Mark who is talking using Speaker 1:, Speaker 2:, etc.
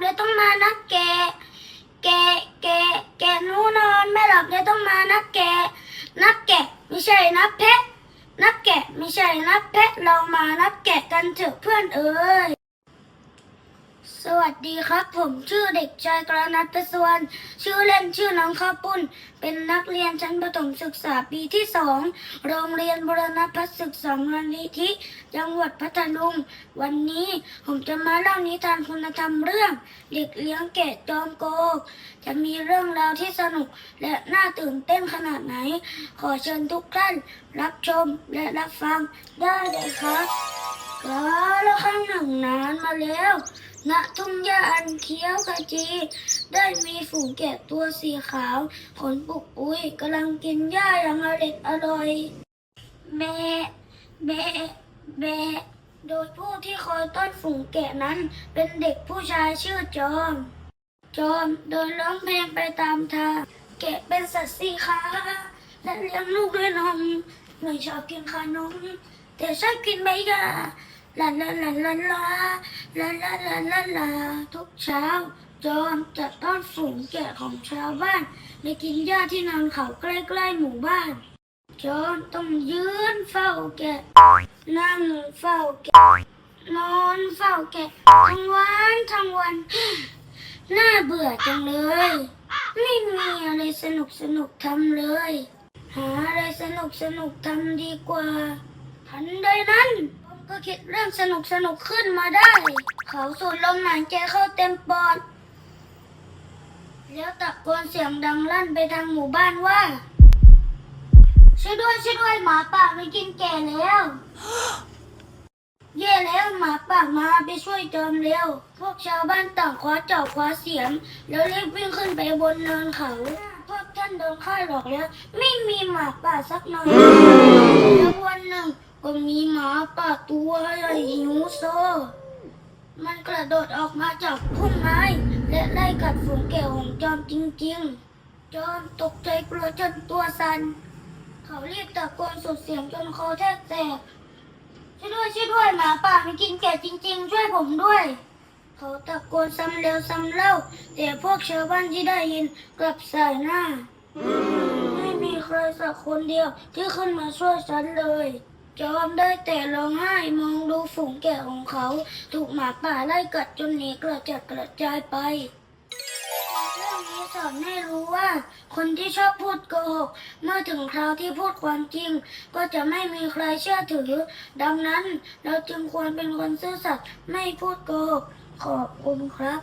Speaker 1: เราต้องมานักแกะแกะแกะแกะหนูนอน ไม่หลับเลยต้องมานักแกะนักแกะไม่ใช่นักแพะ นักแกะไม่ใช่นักแพะ เรามานักแกะกันเถอะเพื่อนเอ้ย สวัสดีครับ ผมชื่อเด็กชายกรณัตประสวนชื่อเล่นชื่อน้องข้าวปุ้น เป็นนักเรียนชั้นประถมศึกษาปีที่สองโรงเรียนบุรณพัฒน์ศึกษามูลนิธิจังหวัดพัทลุงวันนี้ผมจะมาเล่านิทานคุณธรรมเรื่อง เด็กเลี้ยงแกะจอมโกก จะมีเรื่องราวที่สนุกและน่าตื่นเต้นขนาดไหน ขอเชิญทุกท่านรับชมและรับฟังได้เลยครับกาละครั้งหนึ่งนานมาแล้ว ณ ทุ่งหญ้าอันเขียวขจี ได้มีฝูงแกะตัวสีขาว ขนปุกปุยกำลังกินหญ้าอย่างอร่อยอร่อยแม่แม่แม่โดยผู้ที่คอยต้อนฝูงแกะนั้น เป็นเด็กผู้ชายชื่อจอม จอมเดินร้องเพลงไปตามทางแกะเป็นสัตว์สีขาและเลี้ยงลูกด้วยนมไม่ชอบกินขนมแต่ชอบกินใบหญ้า ลาลาลาลาลาลาลาลาลาลาทุกเช้าจอมจะต้อนฝูงแกะของชาวบ้านไปกินหญ้าที่นอนเขาใกล้ๆหมู่บ้าน จอมต้องยืนเฝ้าแกะ นั่งเฝ้าแกะ นอนเฝ้าแกะ ทั้งวันทั้งวัน น่าเบื่อจังเลย ไม่มีอะไรสนุกสนุกทำเลย หาอะไรสนุกสนุกทำดีกว่า ทันใดนั้น ก็คิดเรื่องสนุกสนุกๆขึ้นมาได้ เขาสูดลมหายใจเข้าเต็มปอด แล้วตะโกนเสียงดังลั่นไปทางหมู่บ้านว่า ช่วยด้วยช่วยด้วยหมาป่าไม่กินแก่แล้ว แย่แล้วหมาป่ามาไปช่วยจอมเร็ว พวกชาวบ้านต่างคว้าจอบคว้าเสียม แล้วรีบวิ่งขึ้นไปบนเนินเขา พวกท่านโดนฆ่าหลอกแล้ว ไม่มีหมาป่าสักหน่อยแล้ววันหนึ่ง ก็มีหมาป่าตัวใหญ่หิวโซ มันกระโดดออกมาจากพุ่มไม้ และไล่กัดฝูงแกะของจอมจริงๆ จอมตกใจกลัวจนตัวสัน่น เขารีบตะโกนสุดเสียงจนคอแทบแตก ช่วยด้วยช่วยด้วยหมาป่ามันกินแกะจริง ๆ ช่วยผมด้วย เขาตะโกนซ้ำเร็วซ้ำเล่า แต่พวกชาวบ้านที่ได้ยินกลับสายหน้า ไม่มีใครสักคนเดียวที่ขึ้นมาช่วยฉันเลย จอมได้แต่ร้องไห้มองดูฝูงแกะของเขา ถูกหมาป่าไล่กัดจนหนีกระจัดกระจายไปเรื่องนี้สอนให้รู้ว่า คนที่ชอบพูดโกหก เมื่อถึงคราวที่พูดความจริง ก็จะไม่มีใครเชื่อถือ ดังนั้นเราจึงควรเป็นคนซื่อสัตย์ไม่พูดโกหกขอบคุณครับ